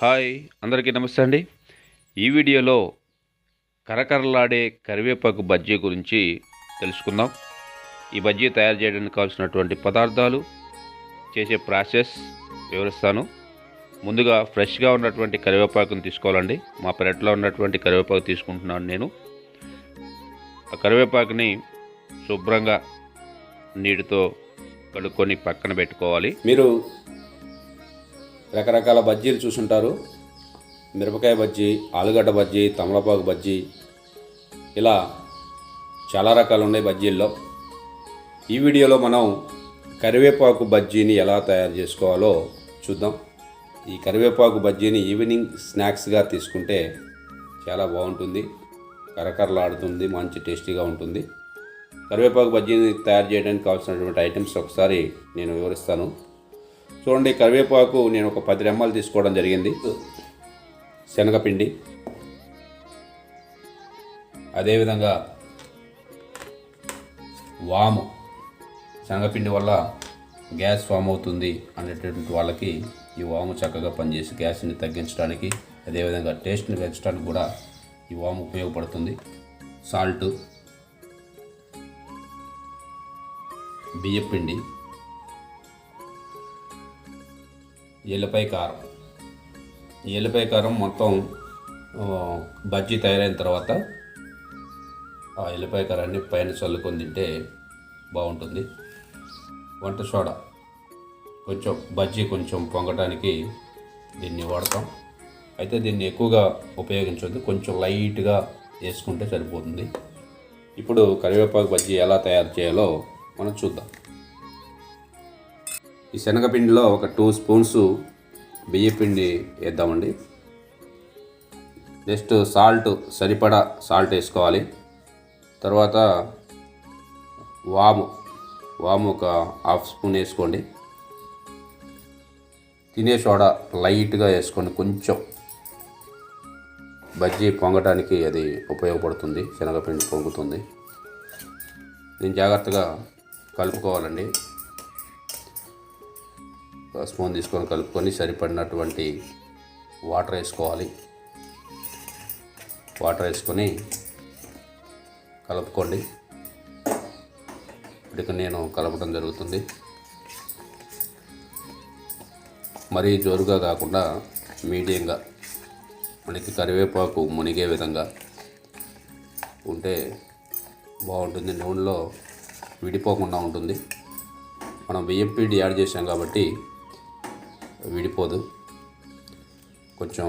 Hi అందరికీ నమస్తే అండి. ఈ వీడియోలో కరకరలాడే కరివేపాకు బజ్జీ గురించి తెలుసుకుందాం. ఈ బజ్జీ తయారు చేయడానికి కావాల్సినటువంటి పదార్థాలు చేసే ప్రాసెస్ వివరిస్తాను. ముందుగా ఫ్రెష్గా ఉన్నటువంటి కరివేపాకుని తీసుకోవాలండి. మా పెరట్లో ఉన్నటువంటి కరివేపాకు తీసుకుంటున్నాను నేను. ఆ కరివేపాకుని శుభ్రంగా నీటితో కడుక్కొని పక్కన పెట్టుకోవాలి. మీరు రకరకాల బజ్జీలు చూసుంటారు. మిరపకాయ బజ్జీ ఆలుగడ్డ బజ్జీ తమలపాకు బజ్జీ ఇలా చాలా రకాలు ఉన్నాయి బజ్జీల్లో. ఈ వీడియోలో మనం కరివేపాకు బజ్జీని ఎలా తయారు చేసుకోవాలో చూద్దాం. ఈ కరివేపాకు బజ్జీని ఈవినింగ్ స్నాక్స్గా తీసుకుంటే చాలా బాగుంటుంది. కరకరలాడుతుంది మంచి టేస్టీగా ఉంటుంది. కరివేపాకు బజ్జీని తయారు చేయడానికి కావాల్సినటువంటి ఐటమ్స్ ఒకసారి నేను వివరిస్తాను. చూడండి కరివేపాకు నేను ఒక పది రెమ్మలు తీసుకోవడం జరిగింది. శనగపిండి. అదేవిధంగా వాము. శనగపిండి వల్ల గ్యాస్ ఫామ్ అవుతుంది అనేటటువంటి వాళ్ళకి ఈ వాము చక్కగా పనిచేసి గ్యాస్ని తగ్గించడానికి అదేవిధంగా టేస్ట్ని పెంచడానికి కూడా ఈ వాము ఉపయోగపడుతుంది. సాల్ట్. బియ్యపిండి. ఎల్లిపాయ కారం. ఎల్లిపాయ కారం మొత్తం బజ్జీ తయారైన తర్వాత ఆ ఎల్లిపాయ కారాన్ని పైన చల్లుకొని తింటే బాగుంటుంది. వంట సోడా. కొంచెం బజ్జీ కొంచెం పొంగటానికి దీన్ని వాడతాం. అయితే దీన్ని ఎక్కువగా ఉపయోగించొద్దు. కొంచెం లైట్గా వేసుకుంటే సరిపోతుంది. ఇప్పుడు కరివేపాకు బజ్జీ ఎలా తయారు చేయాలో మనం చూద్దాం. ఈ శనగపిండిలో ఒక టూ స్పూన్స్ బియ్యపిండి వేద్దామండి. నెక్స్ట్ సాల్ట్ సరిపడా సాల్ట్ వేసుకోవాలి. తర్వాత వాము వాము ఒక హాఫ్ స్పూన్ వేసుకోండి. తినే సోడా లైట్గా వేసుకోండి కొంచెం బజ్జీ పొంగటానికి అది ఉపయోగపడుతుంది శనగపిండి పొంగుతుంది. దీన్ని జాగ్రత్తగా కలుపుకోవాలండి. స్పూన్ తీసుకొని కలుపుకొని సరిపడినటువంటి వాటర్ వేసుకోవాలి. వాటర్ వేసుకొని కలుపుకోండి. ఇప్పటికి నేను కలపడం జరుగుతుంది. మరీ జోరుగా కాకుండా మీడియంగా మనకి కరివేపాకు మునిగే విధంగా ఉంటే బాగుంటుంది. నూనెలో విడిపోకుండా ఉంటుంది. మనం బియ్యం పిండి యాడ్ చేసాం కాబట్టి విడిపోదు. కొంచెం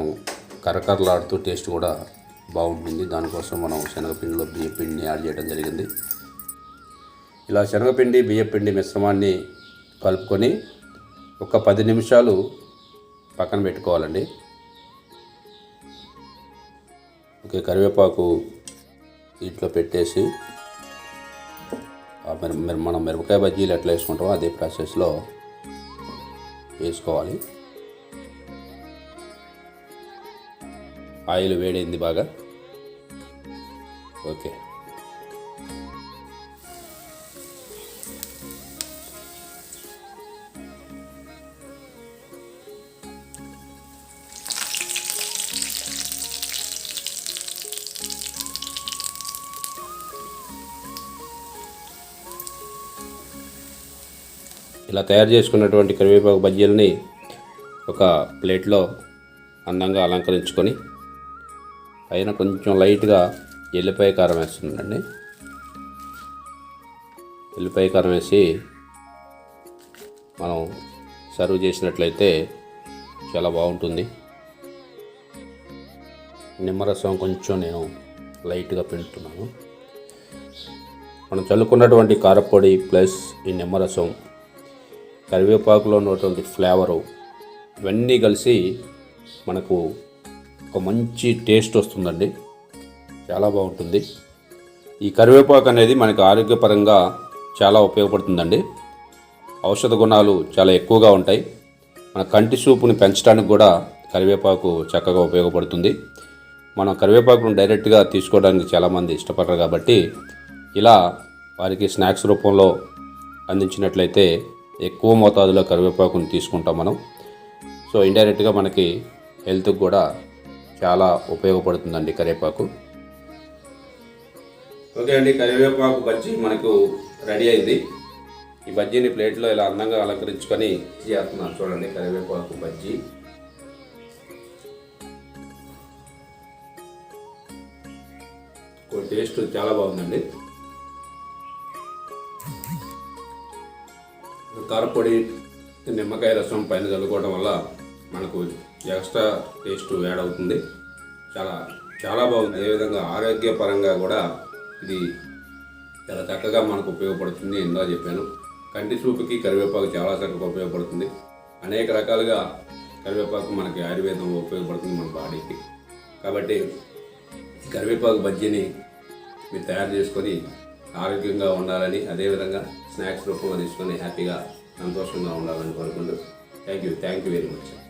కరకరలాడుతూ టేస్ట్ కూడా బాగుంటుంది. దానికోసం మనం శనగపిండిలో బియ్యపిండిని యాడ్ చేయడం జరిగింది. ఇలా శనగపిండి బియ్యపిండి మిశ్రమాన్ని కలుపుకొని ఒక పది నిమిషాలు పక్కన పెట్టుకోవాలండి. ఓకే కరివేపాకు ఇంట్లో పెట్టేసి మనం మిరపకాయ బజ్జీలు ఎట్లా వేసుకుంటామో అదే ప్రాసెస్లో వేసుకోవాలి. ఆయిల్ వేడైంది బాగా. ఓకే. ఇలా తయారు చేసుకున్నటువంటి కరివేపాకు బజ్జీలని ఒక ప్లేట్లో అందంగా అలంకరించుకొని పైన కొంచెం లైట్గా ఎల్లిపాయ కారం వేస్తున్నానండి ఎల్లిపాయ కారం వేసి మనం సర్వ్ చేసినట్లయితే చాలా బాగుంటుంది. నిమ్మరసం కొంచెం నేను లైట్గా పిండుతున్నాను. మనం చల్లుకున్నటువంటి కారపొడి ప్లస్ ఈ నిమ్మరసం కరివేపాకులో ఉన్నటువంటి ఫ్లేవరు ఇవన్నీ కలిసి మనకు ఒక మంచి టేస్ట్ వస్తుందండి. చాలా బాగుంటుంది. ఈ కరివేపాకు అనేది మనకు ఆరోగ్యపరంగా చాలా ఉపయోగపడుతుందండి. ఔషధ గుణాలు చాలా ఎక్కువగా ఉంటాయి. మన కంటి చూపుని పెంచడానికి కూడా కరివేపాకు చక్కగా ఉపయోగపడుతుంది. మనం కరివేపాకును డైరెక్ట్గా తీసుకోవడానికి చాలామంది ఇష్టపడరు కాబట్టి ఇలా వారికి స్నాక్స్ రూపంలో అందించినట్లయితే ఎక్కువ మోతాదులో కరివేపాకుని తీసుకుంటాం మనం. సో ఇండైరెక్ట్గా మనకి హెల్త్కి కూడా చాలా ఉపయోగపడుతుందండి కరివేపాకు. ఓకే అండి కరివేపాకు బజ్జీ మనకు రెడీ అయింది. ఈ బజ్జీని ప్లేట్లో ఇలా అందంగా అలంకరించుకొని చేస్తున్నాను చూడండి కరివేపాకు బజ్జీ. టేస్ట్ చాలా బాగుందండి. కారపొడి నిమ్మకాయ రసం పైన చల్లుకోవడం వల్ల మనకు ఎక్స్ట్రా టేస్ట్ యాడ్ అవుతుంది. చాలా చాలా బాగుంది. అదేవిధంగా ఆరోగ్యపరంగా కూడా ఇది చాలా చక్కగా మనకు ఉపయోగపడుతుంది ఎందో చెప్పాను. కంటి చూపుకి కరివేపాకు చాలా చక్కగా ఉపయోగపడుతుంది. అనేక రకాలుగా కరివేపాకు మనకి ఆయుర్వేదం ఉపయోగపడుతుంది మన బాడీకి. కాబట్టి కరివేపాకు బజ్జీని మీరు తయారు చేసుకొని ఆరోగ్యంగా ఉండాలని అదేవిధంగా స్నాక్స్ రూపంలో తీసుకొని హ్యాపీగా సంతోషంగా ఉండాలని కోరుకుంటూ thank you thank you very much